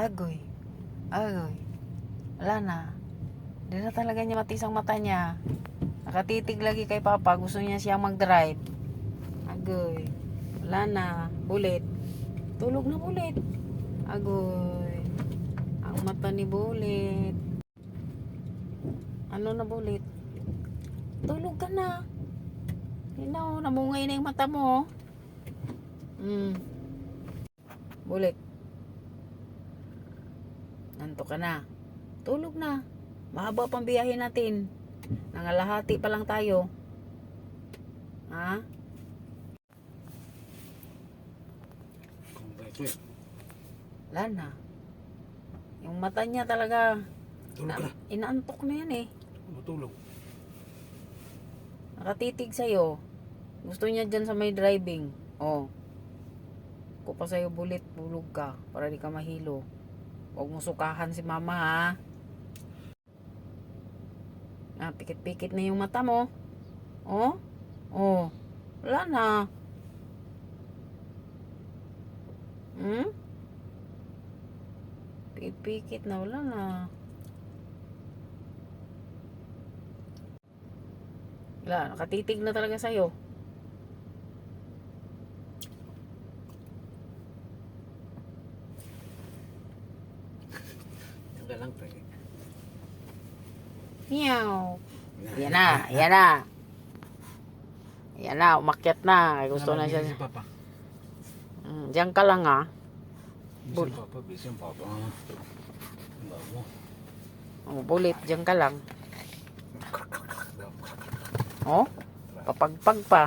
Agoy. Agoy. Wala na. Hindi na talaga niya matisang mata niya. Nakatitig lagi kay Papa. Gusto niya siyang mag-drive. Agoy. Wala na. Bulit. Tulog na bulit. Agoy. Ang mata ni Bulit. Ano na Bulit? Tulog ka na. Hinaw, namungay na yung mata mo. Hmm. Bulit. Nanto ka na. Tulog na. Mahaba pang biyahe natin. Nangalahati pa lang tayo. Ha? Kung ba ito eh. Wala na. Yung mata niya talaga, Tulog ka na. inaantok na yan eh. Matulog. Nakatitig sa'yo. Gusto niya dyan sa may driving. Oh. Ko pa sa'yo bulit, bulog ka. Para di ka mahilo. Huwag mo sukahan si mama ha. Ah, pikit-pikit na yung mata mo. Oh. Oh. Wala na. Hmm? Pikit-pikit na. Wala na. Wala, nakatitig na talaga sa'yo. Lang pre. Meow. Yan na, yan na. Yan na, umakyat na. Ay, Gusto na siya. Si Papa. Mm, diyan ka lang ha. Busy Bul- ang Papa. Busy ang Papa. Bago. Oh, bulit, diyan ka lang. Oh, papagpag pa.